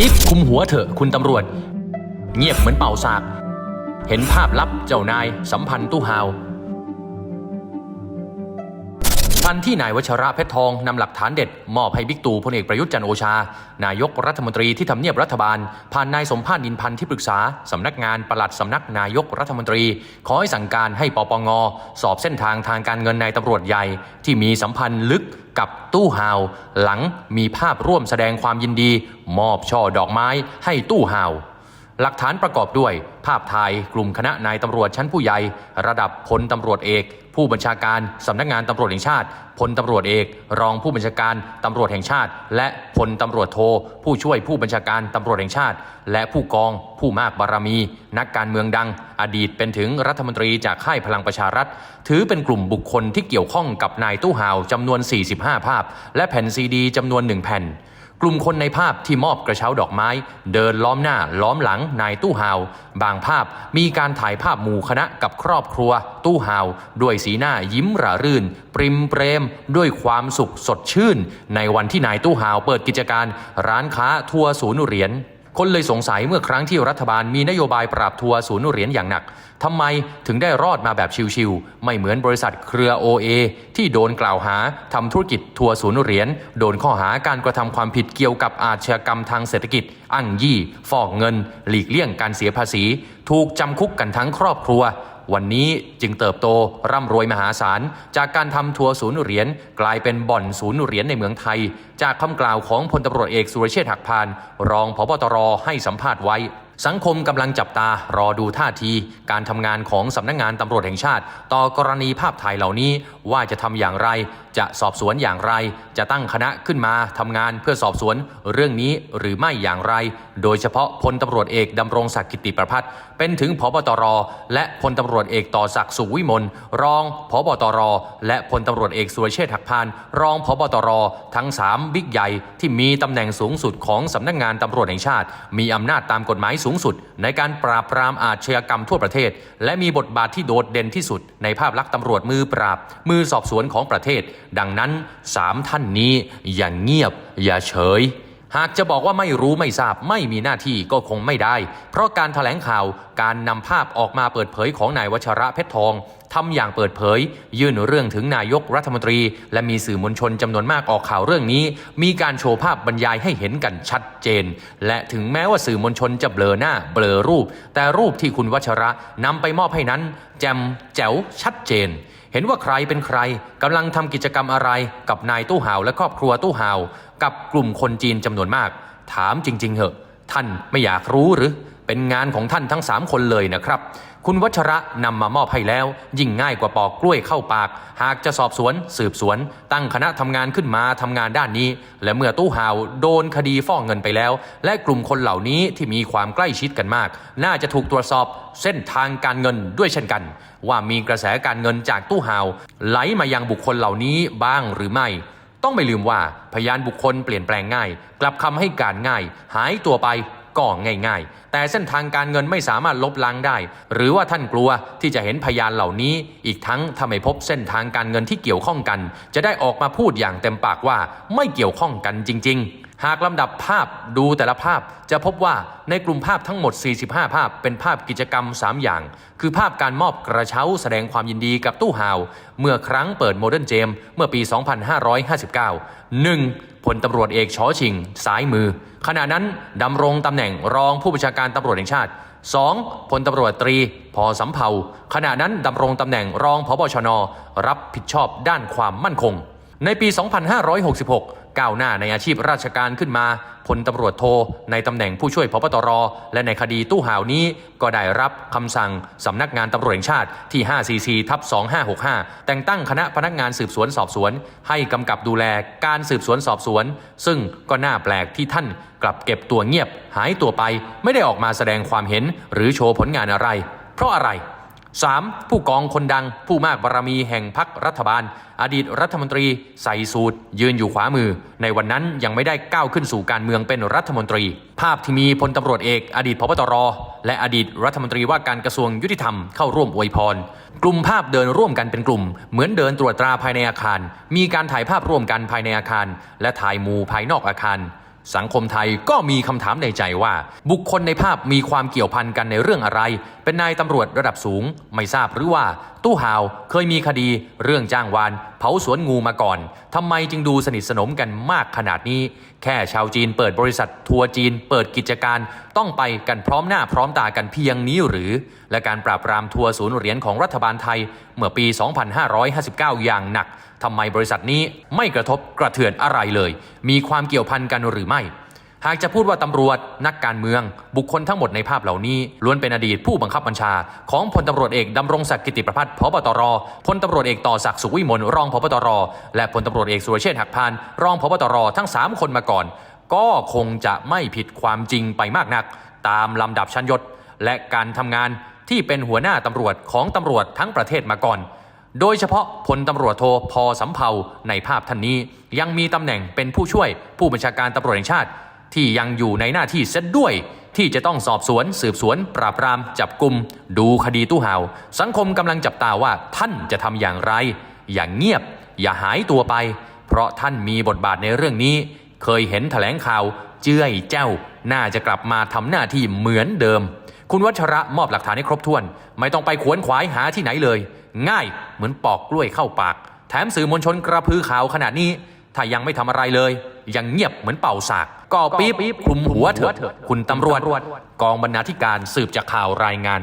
ปิ๊บคุมหัวเถอะคุณตำรวจ เงียบเหมือนเป่าสาก เห็นภาพลับเจ้านายสัมพันธ์ตู้ฮาว ทันที่นายวชระเพชรทองนำหลักฐานเด็ด มอบให้บิ๊กตู่พลเอกประยุทธ์จันโอชา นายกรัฐมนตรีที่ทำเนียบรัฐบาล ผ่านนายสมภาษณ์นินพันธ์ที่ปรึกษาสำนักงานปลัดสำนักนายกรัฐมนตรี ขอให้สั่งการให้ปปงสอบเส้นทางทางการเงินนายตำรวจใหญ่ ที่มีสัมพันธ์ลึกกับตู้ฮาว หลังมีภาพร่วมแสดงความยินดี มอบช่อดอกไม้ให้ตู้ฮาว หลักฐานประกอบด้วย ภาพถ่ายกลุ่มคณะนายตำรวจชั้นผู้ใหญ่ ระดับพลตำรวจเอก ผู้บัญชาการสำนักงานตำรวจแห่งชาติพลตำรวจเอก รองผู้บัญชาการตำรวจแห่งชาติ และพลตำรวจโท ผู้ช่วยผู้บัญชาการตำรวจแห่งชาติ และผู้กองผู้มากบารมี นักการเมืองดัง อดีตเป็นถึงรัฐมนตรีจากค่ายพลังประชารัฐ ถือเป็นกลุ่มบุคคลที่เกี่ยวข้องกับนายตู้ห่าวจำนวน 45 ภาพ และแผ่นซีดีจำนวนหนึ่งแผ่น กลุ่มคนในภาพที่มอบกระเช้าดอกไม้ เดินล้อมหน้าล้อมหลังนายตู้ฮาว บางภาพมีการถ่ายภาพหมู่คณะกับครอบครัว ตู้ฮาว ด้วยสีหน้ายิ้มระรื่น ปริมเปรม ด้วยความสุขสดชื่น ในวันที่นายตู้ฮาวเปิดกิจการ ร้านค้าทัวร์ศูนย์เหรียญ คนเลยสงสัยเมื่อครั้งที่รัฐบาลมีนโยบายปราบทัวร์ศูนย์เหรียญอย่างหนักทำไมถึงได้รอดมาแบบชิวๆไม่เหมือนบริษัทเครือ OA ที่โดนกล่าวหาทำธุรกิจทัวร์ศูนย์เหรียญโดนข้อหาการกระทำความผิดเกี่ยวกับอาชญากรรมทางเศรษฐกิจอ้างยี่ฟอกเงิน หลีกเลี่ยงการเสียภาษี ถูกจำคุกกันทั้งครอบครัว วันนี้จึงเติบโตร่ำรวยมหาศาล จากการทำทัวร์ศูนย์เหรียญกลายเป็นบ่อนศูนย์เหรียญในเมืองไทย จากคำกล่าวของพลตำรวจเอกสุรเชษฐ์หักพาน รองพบตรให้สัมภาษณ์ไว้ สังคมกำลังจับตารอดูท่าที การทำงานของสำนักงานตำรวจแห่งชาติ ต่อกรณีภาพถ่ายเหล่านี้ว่าจะทำอย่างไร จะสอบสวนอย่างไร จะตั้งคณะขึ้นมาทำงานเพื่อสอบสวนเรื่องนี้หรือไม่อย่างไร โดยเฉพาะพลตำรวจเอกดำรงศักดิ์กิติประพัฒน์เป็นถึงพบตร และพลตำรวจเอกต่อศักดิ์สุขวิมลรองพบตร และพลตำรวจเอกสุรเชษฐ์หักพาน รองพบตร ทั้ง 3 บิ๊กใหญ่ที่มีตำแหน่งสูงสุดของสำนักงานตำรวจแห่งชาติ มีอำนาจตามกฎหมายสูงสุด ในการปราบปรามอาชญากรรมทั่วประเทศ และมีบทบาทที่โดดเด่นที่สุด ในภาพลักษณ์ตำรวจมือปราบ มือสอบสวนของประเทศ ดังนั้นสามท่านนี้อย่าเงียบ อย่าเฉยหากจะบอกว่าไม่รู้ไม่ทราบไม่มีหน้าที่ก็คงไม่ได้ เพราะการถแถลงข่าวการนำภาพออกมาเปิดเผยของนายวัชระเพชรทองำอย่างเปิดเผย ยื่นเรื่องถึงนายกรัฐมนตรี และมีสื่อมวลชนจำนวนมากออกข่าวเรื่องนี้ มีการโชว์ภาพบรรยายให้เห็นกันชัดเจน และถึงแม้ว่าสื่อมวลชนจะเบลอหน้าเบลอรูป แต่รูปที่คุณวัชระนำไปมอบให้นั้น แจมแจ๋วชัดเจนเห็นว่าใครเป็นใครกำลังทำกิจกรรมอะไรกับนายตู้ห่าวและครอบครัวตู้ห่าว กับกลุ่มคนจีนจำนวนมาก ถามจริง ๆเหอะ ท่านไม่อยากรู้หรือ เป็นงานของท่านทั้งสามคนเลยนะครับ คุณวัชระนำมามอบให้แล้ว ยิ่งง่ายกว่าปอกกล้วยเข้าปาก หากจะสอบสวน สืบสวน ตั้งคณะทำงานขึ้นมาทำงานด้านนี้ และเมื่อตู้ห่าวโดนคดีฟ้อกเงินไปแล้ว และกลุ่มคนเหล่านี้ที่มีความใกล้ชิดกันมาก น่าจะถูกตรวจสอบเส้นทางการเงินด้วยเช่นกัน ว่ามีกระแสการเงินจากตู้ห่าวไหลมายังบุคคลเหล่านี้บ้างหรือไม่ต้องไม่ลืมว่าพยานบุคคลเปลี่ยนแปลงง่าย กลับคำให้การง่าย หายตัวไป ก็ง่ายๆ แต่เส้นทางการเงินไม่สามารถลบล้างได้ หรือว่าท่านกลัวที่จะเห็นพยานเหล่านี้ อีกทั้งถ้าไม่พบเส้นทางการเงินที่เกี่ยวข้องกัน จะได้ออกมาพูดอย่างเต็มปากว่าไม่เกี่ยวข้องกันจริง ๆ หากลำดับภาพดูแต่ละภาพจะพบว่าในกลุ่มภาพทั้งหมด 45 ภาพเป็นภาพกิจกรรม 3 อย่าง คือภาพการมอบกระเช้าแสดงความยินดีกับตู้ห่าว เมื่อครั้งเปิดโมเดิร์นเจมเมื่อปี 2559 1. พลตำรวจเอกชอชิงซ้ายมือ ขณะนั้นดำรงตำแหน่งรองผู้บัญชาการตำรวจแห่งชาติ 2. พลตำรวจตรี พอสำเภาขณะนั้นดำรงตำแหน่งรองพบชน รับผิดชอบด้านความมั่นคง ในปี 2566 ก้าวหน้าในอาชีพราชการขึ้นมาพลตำรวจโทในตำแหน่งผู้ช่วยพบตร และในคดีตู้ห่าวนี้ก็ได้รับคำสั่งสำนักงานตำรวจแห่งชาติที่ 5cc ทับ2565 แต่งตั้งคณะพนักงานสืบสวนสอบสวน ให้กำกับดูแลการสืบสวนสอบสวน ซึ่งก็น่าแปลกที่ท่านกลับเก็บตัวเงียบ หายตัวไป ไม่ได้ออกมาแสดงความเห็นหรือโชว์ผลงานอะไร เพราะอะไร 3. ผู้กองคนดังผู้มากบารมีแห่งพรรครัฐบาล อดีตรัฐมนตรีใส่สูตร ยืนอยู่ขวามือ ในวันนั้นยังไม่ได้ก้าวขึ้นสู่การเมืองเป็นรัฐมนตรี ภาพที่มีพลตำรวจเอก อดีตพบตร และอดีตรัฐมนตรีว่าการกระทรวงยุติธรรมเข้าร่วมอวยพร กลุ่มภาพเดินร่วมกันเป็นกลุ่ม เหมือนเดินตรวจตราภายในอาคาร มีการถ่ายภาพร่วมกันภายในอาคาร และถ่ายมูภายนอกอาคารสังคมไทยก็มีคำถามในใจว่า บุคคลในภาพมีความเกี่ยวพันกันในเรื่องอะไร เป็นนายตำรวจระดับสูง ไม่ทราบหรือว่า ตู้ห่าวเคยมีคดี เรื่องจ้างวาน เผาสวนงูมาก่อนทำไมจึงดูสนิทสนมกันมากขนาดนี้ แค่ชาวจีนเปิดบริษัททัวร์จีน เปิดกิจการ ต้องไปกันพร้อมหน้าพร้อมตากันเพียงนี้หรือ และการปราบปรามทัวร์ศูนย์เหรียญของรัฐบาลไทย เมื่อปี 2559 อย่างหนักทำไมบริษัทนี้ไม่กระทบกระเทือนอะไรเลย มีความเกี่ยวพันกันหรือไม่ หากจะพูดว่าตำรวจ นักการเมือง บุคคลทั้งหมดในภาพเหล่านี้ล้วนเป็นอดีตผู้บังคับบัญชา ของพลตำรวจเอกดำรงศักดิ์กิติประพัฒน์พบตรพลตำรวจเอกต่อศักดิ์สุขวิมลรองพบตร และพลตำรวจเอกสุรเชษฐ์หักพานรองพบตรทั้ง 3 คนมาก่อน ก็คงจะไม่ผิดความจริงไปมากนัก ตามลำดับชั้นยศ และการทำงานที่เป็นหัวหน้าตำรวจของตำรวจทั้งประเทศมาก่อนโดยเฉพาะพลตำรวจโทพอสำเภาในภาพท่านนี้ ยังมีตำแหน่งเป็นผู้ช่วยผู้บัญชาการตำรวจแห่งชาติ ที่ยังอยู่ในหน้าที่เซตด้วย ที่จะต้องสอบสวน สืบสวน ปราบปราม จับกลุ่มดูคดีตู้ห่าว สังคมกำลังจับตาว่าท่านจะทำอย่างไร อย่างเงียบ อย่าหายตัวไป เพราะท่านมีบทบาทในเรื่องนี้ เคยเห็นแถลงข่าว เจ้ยเจ้า น่าจะกลับมาทำหน้าที่เหมือนเดิม คุณวัชระมอบหลักฐานให้ครบถ้วน ไม่ต้องไปขวนขวายหาที่ไหนเลย ง่ายเหมือนปอกกล้วยเข้าปาก แถมสื่อมวลชนกระพือข่าวขนาดนี้ ถ้ายังไม่ทำอะไรเลย ยังเงียบเหมือนเป่าสาก ก็ปี๊บคลุมหัวเถอะคุณตำรวจ กองบรรณาธิการสืบจากข่าวรายงาน